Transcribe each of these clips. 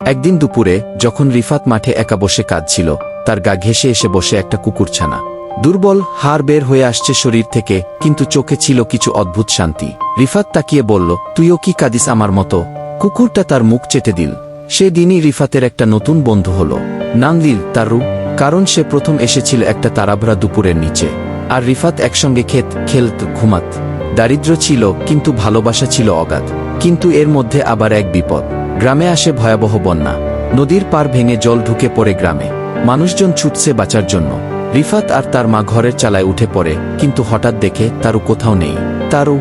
একদিন দুপুরে, যখন রিফাত মাঠে একা বসে কাঁদছিল, তার গা ঘেসে এসে বসে একটা কুকুরছানা। দুর্বল হাড় বের হয়ে আসছে শরীর থেকে, কিন্তু চোখে ছিল কিছু অদ্ভুত শান্তি। রিফাত তাকিয়ে বলল, তুইও কি কাঁদিস আমার মতো? কুকুরটা তার মুখ চেটে দিল। সে দিনই রিফাতের একটা নতুন বন্ধু হল। নাম দিল তারু কারণ সে প্রথম এসেছিল একটা তারাভরা দুপুরের নিচে। আর রিফাত একসঙ্গে খেত, খেলত, ঘুমাত। দারিদ্র ছিল, কিন্তু ভালোবাসা ছিল অগাধ। কিন্তু এর মধ্যে আবার এক বিপদ। গ্রামে আসে ভয়াবহ বন্যা। নদীর পার ভেঙে জল ঢুকে পড়ে গ্রামে। মানুষজন ছুটছে বাঁচার জন্য। রিফাত আর তার মা ঘরের চালায় উঠে পড়ে, কিন্তু হঠাৎ দেখে তারু কোথাও নেই। তারু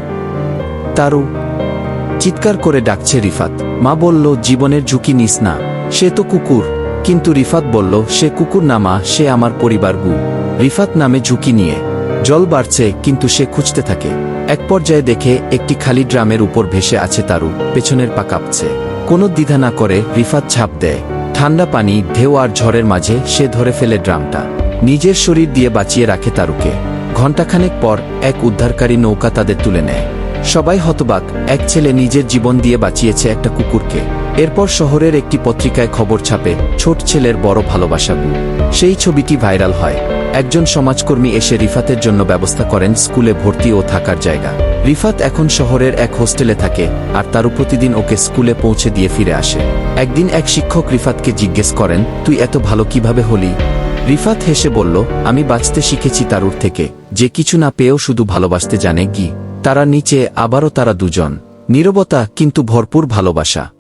তারু চিৎকার করে ডাকছে রিফাত। মা বলল, জীবনের ঝুঁকি নিস না। সে তো কুকুর। কিন্তু রিফাত বলল, সে কুকুর না মা, সে আমার পরিবার গু। রিফাত নামে ঝুঁকি নিয়ে। জল বাড়ছে, কিন্তু সে খুঁজতে থাকে। এক পর্যায়ে দেখে একটি খালি ড্রামের উপর ভেসে আছে তারু, পেছনের পা কাঁপছে। কোনো দ্বিধা না করে রিফাত ঝাঁপ দেয়। ঠান্ডা পানি, ঢেউ আর ঝড়ের মাঝে সে ধরে ফেলে ড্রামটা। নিজের শরীর দিয়ে বাঁচিয়ে রাখে তারুকে। ঘণ্টাখানেক পর এক উদ্ধারকারী নৌকা তাদের তুলে নেয়। সবাই হতবাক, এক ছেলে নিজের জীবন দিয়ে বাঁচিয়েছে একটা কুকুরকে। এরপর শহরের একটি পত্রিকায় খবর ছাপে, ছোট ছেলের বড় ভালোবাসা সেই ছবিটি ভাইরাল হয়। একজন সমাজকর্মী এসে রিফাতের জন্য ব্যবস্থা করেন স্কুলে ভর্তি ও থাকার জায়গা। রিফাত এখন শহরের এক হোস্টেলে থাকে আর তারও প্রতিদিন ওকে স্কুলে পৌঁছে দিয়ে ফিরে আসে। একদিন এক শিক্ষক রিফাতকে জিজ্ঞেস করেন, তুই এত ভালো কীভাবে হলি? রিফাত হেসে বলল, আমি বাঁচতে শিখেছি তারুর থেকে। যে কিছু না পেয়েও শুধু ভালোবাসতে জানে গি। তারা নিচে, আবারও তারা দুজন। নিরবতা কিন্তু ভরপুর ভালোবাসা।